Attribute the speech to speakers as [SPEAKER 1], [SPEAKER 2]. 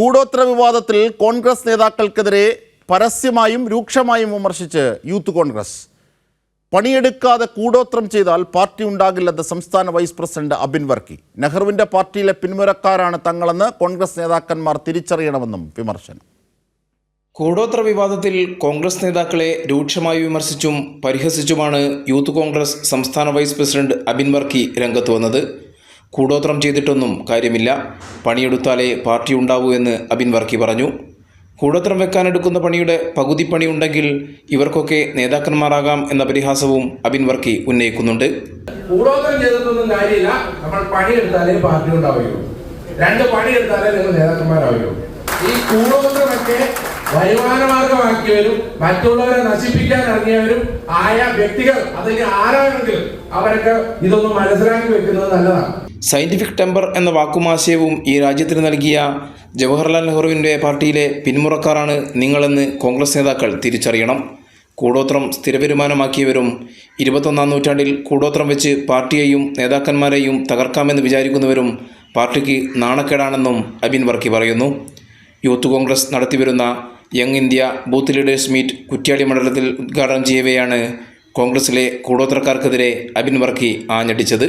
[SPEAKER 1] കൂടോത്ര വിവാദത്തിൽ കോൺഗ്രസ് നേതാക്കൾക്കെതിരെ പരസ്യമായും രൂക്ഷമായും വിമർശിച്ച് യൂത്ത് കോൺഗ്രസ്. പണിയെടുക്കാതെ കൂടോത്രം ചെയ്താൽ പാർട്ടി ഉണ്ടാകില്ലെന്ന് സംസ്ഥാന വൈസ് പ്രസിഡന്റ് അബിൻ വർക്കി. നെഹ്റുവിന്റെ പാർട്ടിയിലെ പിന്മുറക്കാരാണ് തങ്ങളെന്ന് കോൺഗ്രസ് നേതാക്കന്മാർ തിരിച്ചറിയണമെന്നും വിമർശനം.
[SPEAKER 2] കൂടോത്ര വിവാദത്തിൽ കോൺഗ്രസ് നേതാക്കളെ രൂക്ഷമായി വിമർശിച്ചും പരിഹസിച്ചുമാണ് യൂത്ത് കോൺഗ്രസ് സംസ്ഥാന വൈസ് പ്രസിഡന്റ് അബിൻ വർക്കി രംഗത്ത് വന്നത്. കൂടോത്രം ചെയ്തിട്ടൊന്നും കാര്യമില്ല. പണിയെടുത്താലേ പാർട്ടി ഉണ്ടാവൂ എന്ന് അബിൻ വർക്കി പറഞ്ഞു. കൂടോത്രം വെക്കാനെടുക്കുന്ന പണിയുടെ പകുതി പണി ഉണ്ടെങ്കിൽ ഇവർക്കൊക്കെ നേതാക്കന്മാരാകാം എന്ന പരിഹാസവും അബിൻ വർക്കി ഉന്നയിക്കുന്നുണ്ട്.
[SPEAKER 3] കൂടോത്രം ചെയ്തിട്ടൊന്നും കാര്യമില്ല. നമ്മൾ പണിയെടുത്താലേ പാർട്ടി ഉണ്ടാവുകയുള്ളൂ. രണ്ട് പണിയെടുത്താലേ നിങ്ങൾ നേതാക്കന്മാരാവുകയുള്ളൂ. ഈ കൂടോത്രമൊക്കെ വരുമാനമാർഗമാക്കിയവരും മറ്റുള്ളവരെ നശിപ്പിക്കാൻ ഇറങ്ങിയവരും ആയ വ്യക്തികൾ അല്ലെങ്കിൽ ആരാണെങ്കിലും അവരൊക്കെ ഇതൊന്നും മനസ്സിലാക്കി വെക്കുന്നത് നല്ലതാണ്.
[SPEAKER 2] സയന്റിഫിക് ടെമ്പർ എന്ന വാക്കുമാശയവും ഈ രാജ്യത്തിന് നൽകിയ ജവഹർലാൽ നെഹ്റുവിന്റെ പാർട്ടിയിലെ പിന്മുറക്കാരാണ് നിങ്ങളെന്ന് കോൺഗ്രസ് നേതാക്കൾ തിരിച്ചറിയണം. കൂടോത്രം സ്ഥിരവരുമാനമാക്കിയവരും ഇരുപത്തൊന്നാം നൂറ്റാണ്ടിൽ കൂടോത്രം വെച്ച് പാർട്ടിയെയും നേതാക്കന്മാരെയും തകർക്കാമെന്ന് വിചാരിക്കുന്നവരും പാർട്ടിക്ക് നാണക്കേടാണെന്നും അബിൻ വർക്കി പറയുന്നു. യൂത്ത് കോൺഗ്രസ് നടത്തിവരുന്ന young India booth leaders meet Kuttiadi മണ്ഡലത്തിൽ ഉദ്ഘാടനം ചെയ്യവെയാണ് കോൺഗ്രസിലെ കൂടോത്രക്കാർക്കെതിരെ അബിൻ വർക്കി ആഞ്ഞടിച്ചത്.